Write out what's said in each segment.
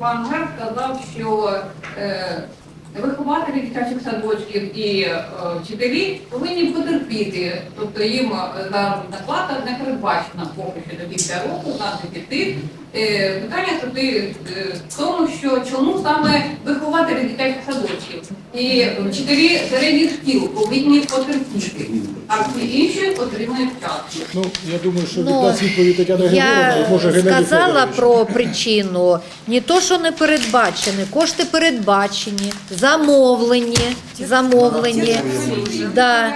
Пан Гер сказав, що е, вихователі дитячих садочків і е, вчителі повинні потерпіти, тобто їм е, заробітна плата не передбачена поки що до кінця року, на. Е, питання туди е, в тому, що чому саме вихователі дитячих садочків і вчителі середніх шкіл повинні потерпіти, а всі інші отримують час. Ну, я думаю, що Ну, віддасть відповідь Тетяна Григорівна, Я може Геннадій сказала про причину. Не то, що не передбачені, кошти передбачені, замовлені, замовлені, да,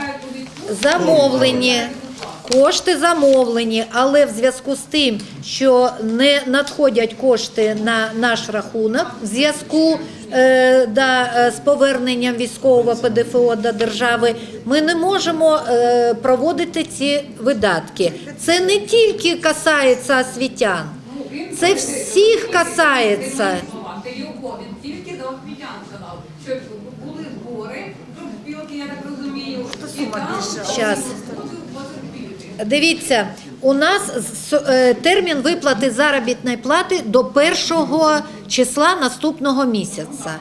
замовлені. Кошти замовлені, але в зв'язку з тим, що не надходять кошти на наш рахунок, в зв'язку е, да, е, з поверненням військового ПДФО до держави, ми не можемо е, проводити ці видатки. Це не тільки касається освітян, це всіх касається. Тільки до освітян сказав, що були збори, я так розумію, і там Щас. потерпіти. Дивіться, у нас е, термін виплати заробітної плати до першого числа наступного місяця.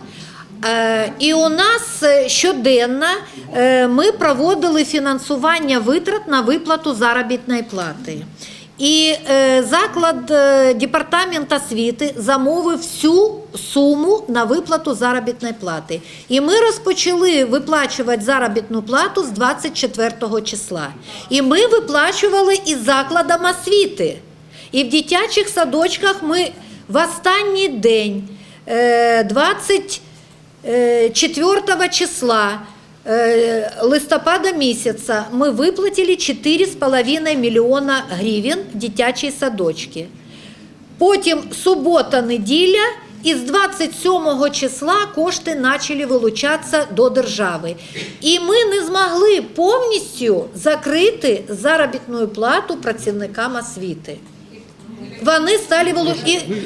Е, І у нас е, щоденно е, ми проводили фінансування витрат на виплату заробітної плати. І е, заклад е, департамент освіти замовив всю суму на виплату заробітної плати. І ми розпочали виплачувати заробітну плату з 24 числа. І ми виплачували і закладам освіти. І в дитячих садочках ми в останній день, е, 24 числа е, листопада місяця, ми виплатили 4,5 мільйона гривень в садочки. Потім субота, неділя, і з 27 числа кошти почали вилучатися до держави. І ми не змогли повністю закрити заробітну плату працівникам освіти. Вони стали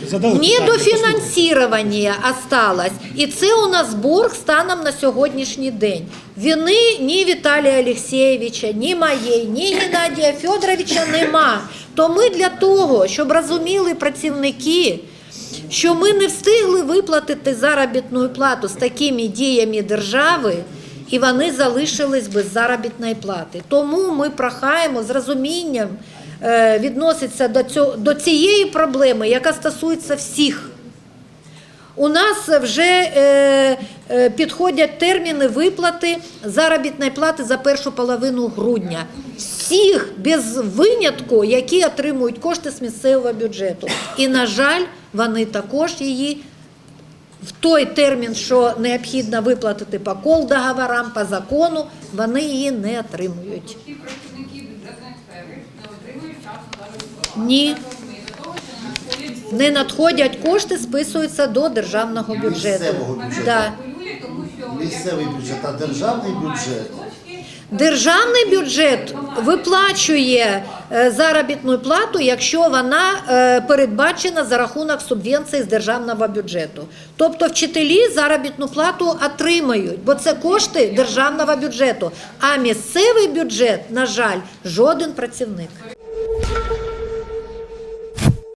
задали питання, Недофінансування осталось. І це у нас борг станом на сьогоднішній день. Вини ні Віталія Олексєєвича, ні моєї, ні Геннадія Федоровича нема. То ми для того, щоб розуміли працівники, що ми не встигли виплатити заробітну плату з такими діями держави, і вони залишились без заробітної плати. Тому ми прохаємо з розумінням е, відноситься до, цього, до цієї проблеми, яка стосується всіх. У нас вже е, е, підходять терміни виплати заробітної плати за першу половину грудня. Всіх без винятку, які отримують кошти з місцевого бюджету. І, на жаль, вони також її в той термін, що необхідно виплатити по кол договорам, по закону, вони її не отримують. Ні. Не надходять кошти, списуються до державного бюджету. Бюджету. Да. тому що Місцевий бюджет, а державний бюджет. Державний бюджет виплачує е, заробітну плату, якщо вона е, передбачена за рахунок субвенції з державного бюджету. Тобто вчителі заробітну плату отримають, бо це кошти державного бюджету. А місцевий бюджет, на жаль, жоден працівник.